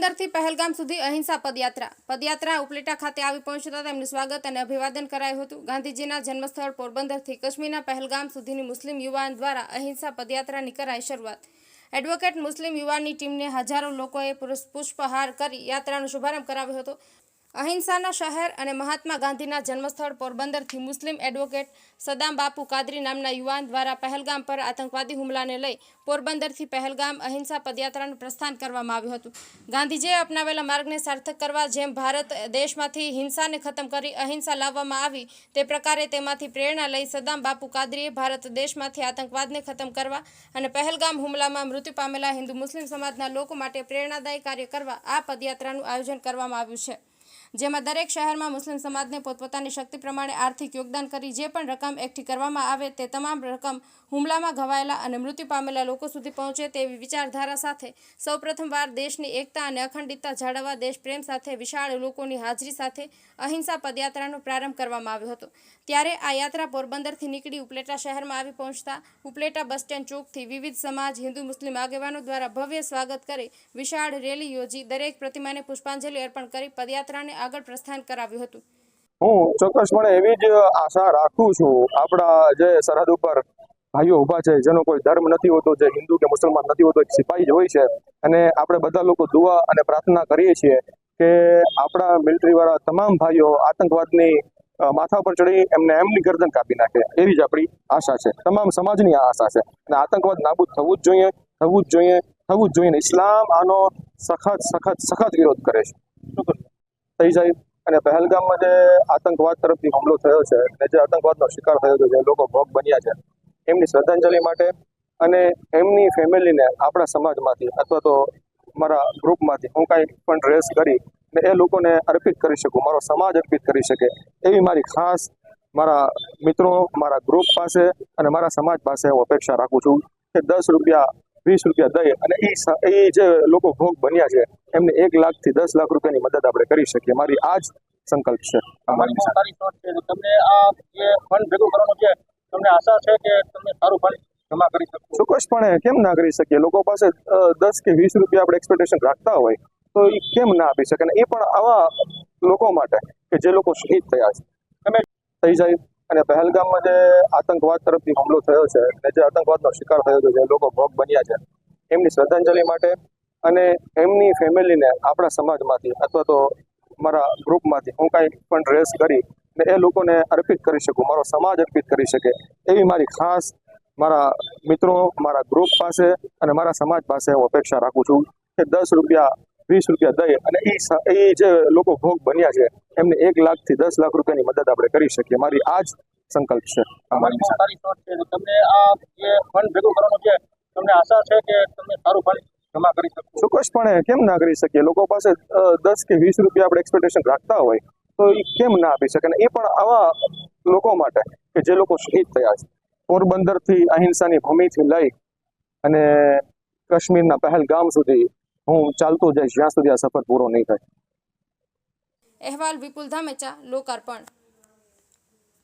પોરબંદરથી પહેલગામ સુધી અહિંસા પદયાત્રા. પદયાત્રા ઉપલેટા ખાતે આવી પહોંચતા તેમનું સ્વાગત અને અભિવાદન કરાયું હતું. ગાંધીજીના જન્મસ્થળ પોરબંદરથી કાશ્મીરના પહેલગામ સુધીની મુસ્લિમ યુવાન દ્વારા અહિંસા પદયાત્રાની કરાઈ શરૂઆત. એડવોકેટ મુસ્લિમ યુવાનની ટીમને હજારો લોકોએ પુષ્પહાર કરી યાત્રાનો શુભારંભ કરાવ્યો હતો. અહિંસાના શહેર અને મહાત્મા ગાંધીના જન્મસ્થળ પોરબંદરથી મુસ્લિમ એડવોકેટ સદામ બાપુ કાદરી નામના યુવાન દ્વારા પહેલગામ પર આતંકવાદી હુમલાને લઈ પોરબંદરથી પહેલગામ અહિંસા પદયાત્રાનું પ્રસ્થાન કરવામાં આવ્યું હતું. ગાંધીજીએ અપનાવેલા માર્ગને સાર્થક કરવા જેમ ભારત દેશમાંથી હિંસાને ખતમ કરી અહિંસા લાવવામાં આવી તે પ્રકારે તેમાંથી પ્રેરણા લઈ સદામ બાપુ કાદરીએ ભારત દેશમાંથી આતંકવાદને ખતમ કરવા અને પહેલગામ હુમલામાં મૃત્યુ પામેલા હિન્દુ મુસ્લિમ સમાજના લોકો માટે પ્રેરણાદાયી કાર્ય કરવા આ પદયાત્રાનું આયોજન કરવામાં આવ્યું છે. જેમાં દરેક શહેરમાં મુસ્લિમ સમાજને પોતપોતાની શક્તિ પ્રમાણે આર્થિક યોગદાન કરી જે પણ રકમ એકઠી કરવામાં આવે તે તમામ રકમ હુમલામાં ઘવાયેલા અને મૃત્યુ પામેલા લોકો સુધી પહોંચે તેવી વિચારધારા સાથે સૌપ્રથમવાર દેશની એકતા અને અખંડિતતા જાળવવા દેશ પ્રેમ સાથે વિશાળ લોકોની હાજરી સાથે અહિંસા પદયાત્રાનો પ્રારંભ કરવામાં આવ્યો હતો. ત્યારે આ યાત્રા પોરબંદરથી નીકળી ઉપલેટા શહેરમાં આવી પહોંચતા ઉપલેટા બસ સ્ટેન્ડ ચોકથી વિવિધ સમાજ, હિન્દુ, મુસ્લિમ આગેવાનો દ્વારા ભવ્ય સ્વાગત કરી વિશાળ રેલી યોજી દરેક પ્રતિમાને પુષ્પાંજલિ અર્પણ કરી પદયાત્રાને આગળ પ્રસ્થાન કરાવ્યું હતું. હું ચોક્કસપણે એવી જ આશા રાખું છું. આપણા જે સરહદ ઉપર ભાઈઓ ઊભા છે, જેનો કોઈ ધર્મ નથી હોતો, જે હિન્દુ કે મુસલમાન નથી હોતો સિપાહી જ હોય છે. અને આપણે બધા લોકો દુઆ અને પ્રાર્થના કરીએ છીએ કે આપણા મિલિટરી વાળા તમામ ભાઈઓ આતંકવાદની માથા પર ચડી એમને એમની ગરદન કાપી નાખે. એવી જ આપણી આશા છે. તમામ સમાજની આ આશા છે. અને આતંકવાદ નાબૂદ થવું જ જોઈએ, થવું જ જોઈએ, થવું જ જોઈએ ઇસ્લામ આનો સખત સખત સખત વિરોધ કરે છે. થઈ જાય. અને પહેલગામમાં જે આતંકવાદ તરફથી હુમલો થયો છે, અને જે આતંકવાદનો શિકાર થયો છે, જે લોકો ભોગ બન્યા છે, એમની શ્રદ્ધાંજલિ માટે અને એમની ફેમિલીને આપણા સમાજમાંથી અથવા તો મારા ગ્રુપમાંથી હું કાંઈ પણ ડ્રેસ કરી ને એ લોકોને અર્પિત કરી શકું, મારો સમાજ અર્પિત કરી શકે, એવી મારી ખાસ મારા મિત્રો, મારા ગ્રુપ પાસે અને મારા સમાજ પાસે હું અપેક્ષા રાખું છું કે દસ રૂપિયા વીસ રૂપિયા દઈ અને એ એ જે લોકો ભોગ બન્યા છે એમને એક લાખથી દસ લાખ રૂપિયાની મદદ આપણે કરી શકીએ. મારી આ જ સંકલ્પ છે તમને આ જે ફંડ ભેગું કરવાનો છે તમને આશા છે કે તમે સારું ફંડ જમા કરી શકો? ચોક્કસપણે કેમ ના કરી શકીએ? લોકો પાસે દસ કે વીસ રૂપિયા આપણે એક્સપેક્ટેશન રાખતા હોય તો એ કેમ ના આપી શકે? અને એ પણ આવા લોકો માટે કે જે લોકો શહીદ થયા છે. તમે થઈ જાય. અને પહેલગામમાં જે આતંકવાદ તરફથી હુમલો થયો છે, અને જે આતંકવાદનો શિકાર થયો છે, જે લોકો ભોગ બન્યા છે, એમની શ્રદ્ધાંજલિ માટે અને એમની ફેમિલીને આપણા સમાજમાંથી અથવા તો મારા ગ્રુપમાંથી હું કાંઈ પણ ડ્રેસ કરી ને એ લોકોને અર્પિત કરી શકું, મારો સમાજ અર્પિત કરી શકે, એવી મારી ખાસ મારા મિત્રો, મારા ગ્રુપ પાસે અને મારા સમાજ પાસે હું અપેક્ષા રાખું છું કે દસ રૂપિયા વીસ રૂપિયા દઈએ અને એ એ જે લોકો ભોગ બન્યા છે એમને એક લાખથી દસ લાખ રૂપિયાની મદદ આપણે કરી શકીએ. મારી આ જ સંકલ્પ છે. તમને આ જે ફંડ ભેગું કરવાનું છે તમને આશા છે કે તમે સારું ફંડ જમા કરી શકો? ચોક્કસપણે કેમ ના કરી શકીએ? લોકો પાસે દસ કે વીસ રૂપિયા આપણે એક્સપેક્ટેશન રાખતા હોય તો એ કેમ ના આપી શકે? અને એ પણ આવા લોકો માટે કે જે લોકો શહીદ થયા છે. પોરબંદરથી અહિંસાની ભૂમિથી લઈ અને કાશ્મીરના પહેલગામ સુધી હું ચાલતો જઈશ જ્યાં સુધી આ સફર પૂરો નહીં થાય. અહેવાલ વિપુલ ધામેચા લોકાર્પણ.